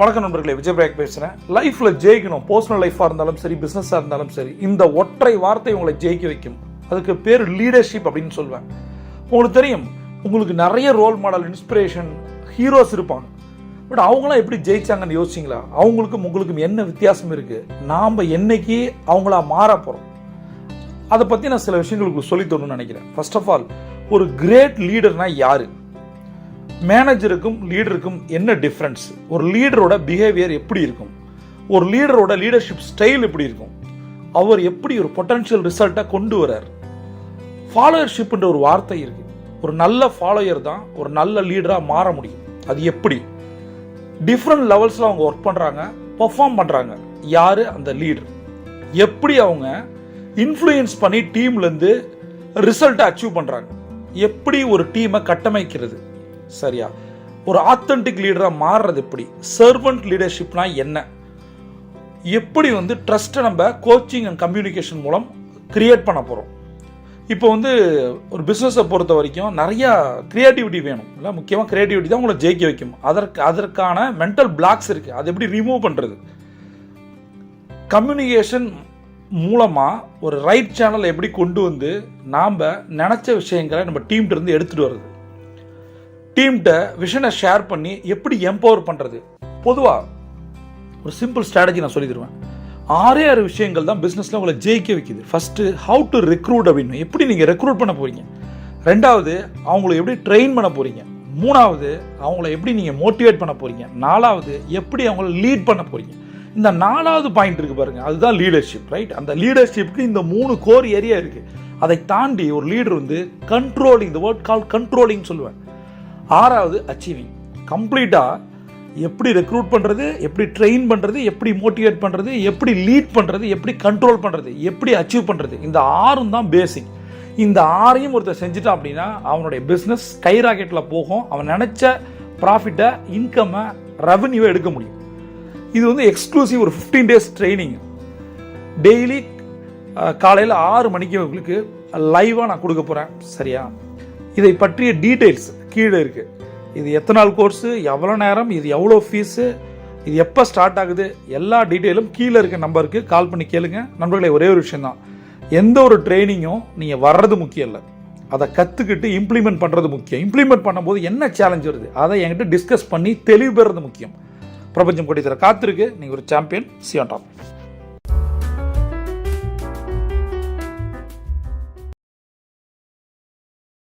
வணக்கம் நண்பர்களே விஜய் பிரேக் பேசுகிறேன் லைஃப்பில் ஜெயிக்கணும் பர்சனல் லைஃபாக இருந்தாலும் சரி பிஸ்னஸாக இருந்தாலும் சரி இந்த ஒற்றை வார்த்தை உங்களை ஜெயிக்க வைக்கும். அதுக்கு பேர் லீடர்ஷிப் அப்படின்னு சொல்லுவேன் உங்களுக்கு தெரியும் உங்களுக்கு நிறைய ரோல் மாடல் இன்ஸ்பிரேஷன் ஹீரோஸ் இருப்பாங்க. பட் அவங்களாம் எப்படி ஜெயிச்சாங்கன்னு யோசிச்சிங்களா? அவங்களுக்கும் உங்களுக்கும் என்ன வித்தியாசம் இருக்குது நாம் என்னைக்கு அவங்களா மாற போகிறோம் அதை பற்றி நான் சில விஷயங்களுக்கு சொல்லி தரணும்னு நினைக்கிறேன். ஃபர்ஸ்ட் ஆஃப் ஆல் ஒரு கிரேட் லீடர்னா யாரு? மேனேஜருக்கும் லீடருக்கும் என்ன டிஃப்ரென்ஸ் ஒரு லீடரோட பிஹேவியர் எப்படி இருக்கும்? ஒரு லீடரோட லீடர்ஷிப் ஸ்டைல் எப்படி இருக்கும்? அவர் எப்படி ஒரு பொட்டன்ஷியல் ரிசல்ட்டை கொண்டு வரார் ஃபாலோயர்ஷிப்ன்ற ஒரு வார்த்தை இருக்கு. ஒரு நல்ல ஃபாலோயர் தான் ஒரு நல்ல லீடராக மாற முடியும். அது எப்படி? டிஃப்ரெண்ட் லெவல்ஸில் அவங்க ஒர்க் பண்ணுறாங்க பர்ஃபார்ம் பண்ணுறாங்க யார்? அந்த லீடர் எப்படி அவங்க இன்ஃப்ளூயன்ஸ் பண்ணி டீம்லேருந்து ரிசல்ட்டை அச்சீவ் பண்ணுறாங்க எப்படி ஒரு டீமை கட்டமைக்கிறது? சரியா? ஒரு ஆத்தென்டிக் லீடராக மாறுறது எப்படி? சர்வன்ட் லீடர்ஷிப்னா என்ன? எப்படி வந்து ட்ரஸ்ட்டை நம்ம கோச்சிங் அண்ட் கம்யூனிகேஷன் மூலம் கிரியேட் பண்ண போகிறோம் இப்போ வந்து ஒரு பிஸ்னஸை பொறுத்த வரைக்கும் நிறையா க்ரியேட்டிவிட்டி வேணும். இல்லை முக்கியமாக க்ரியேட்டிவிட்டி தான் உங்களை ஜெயிக்க வைக்கும். அதற்கு அதற்கான மென்டல் பிளாக்ஸ் இருக்குது அதை எப்படி ரிமூவ் பண்ணுறது கம்யூனிகேஷன் மூலமாக ஒரு ரைட் சேனலை எப்படி கொண்டு வந்து நாம் நினச்ச விஷயங்களை நம்ம டீம்கிட்ட இருந்து எடுத்துகிட்டு வர்றது. டீம்கிட்ட விஷனை ஷேர் பண்ணி எப்படி எம்பவர் பண்ணுறது பொதுவாக ஒரு சிம்பிள் ஸ்ட்ராட்டஜி நான் சொல்லி தருவேன் ஆறே ஆறு விஷயங்கள் தான் பிஸ்னஸில் உங்களை ஜெயிக்க வைக்குது. ஃபஸ்ட்டு ஹவு டு ரெக்ரூட் அப்படின்னு. எப்படி நீங்கள் ரெக்ரூட் பண்ண போகிறீங்க ரெண்டாவது அவங்கள எப்படி ட்ரெயின் பண்ண போகிறீங்க மூணாவது அவங்கள எப்படி நீங்கள் மோட்டிவேட் பண்ண போகிறீங்க நாலாவது எப்படி அவங்கள லீட் பண்ண போகிறீங்க இந்த நாலாவது பாயிண்ட் இருக்குது பாருங்கள் அதுதான் லீடர்ஷிப் ரைட் அந்த லீடர்ஷிப்க்கு இந்த மூணு கோர் ஏரியா இருக்குது அதை தாண்டி ஒரு லீடர் வந்து கண்ட்ரோலிங் இந்த வேர்ட் கால் கண்ட்ரோலிங் சொல்லுவேன். ஆறாவது அச்சீவிங் கம்ப்ளீட்டாக எப்படி ரெக்ரூட் பண்ணுறது எப்படி ட்ரெயின் பண்ணுறது எப்படி மோட்டிவேட் பண்ணுறது எப்படி லீட் பண்ணுறது எப்படி கண்ட்ரோல் பண்ணுறது எப்படி அச்சீவ் பண்ணுறது இந்த ஆறும் தான் பேசிக் இந்த ஆறையும் ஒருத்தர் செஞ்சுட்டான் அப்படின்னா அவனுடைய பிஸ்னஸ் ஸ்கை ராக்கெட்டில் போகும். அவன் நினச்ச ப்ராஃபிட்டை இன்கம்மை ரெவன்யூவை எடுக்க முடியும். இது வந்து எக்ஸ்க்ளூசிவ் ஒரு ஃபிஃப்டீன் டேஸ் ட்ரைனிங் டெய்லி காலையில் ஆறு மணிக்கு உங்களுக்கு லைவாக நான் கொடுக்க போகிறேன் சரியா? இதை பற்றிய டீட்டெயில்ஸ் கீழே இருக்குது இது எத்தனை நாள் கோர்ஸு எவ்வளோ நேரம்? இது எவ்வளோ ஃபீஸு இது எப்போ ஸ்டார்ட் ஆகுது? எல்லா டீட்டெயிலும் கீழே இருக்க நம்பருக்கு கால் பண்ணி கேளுங்க. நண்பர்களே ஒரே ஒரு விஷயந்தான் எந்த ஒரு ட்ரைனிங்கும் நீங்கள் வர்றது முக்கியம் இல்லை. அதை கற்றுக்கிட்டு இம்ப்ளிமெண்ட் பண்ணுறது முக்கியம். இம்ப்ளிமெண்ட் பண்ணும்போது என்ன சேலஞ்ச் வருது? அதை என்கிட்ட டிஸ்கஸ் பண்ணி தெளிவு பெறது முக்கியம். பிரபஞ்சம் கொடி தர காத்திருக்கு. நீங்கள் ஒரு சாம்பியன் சியான் டாப்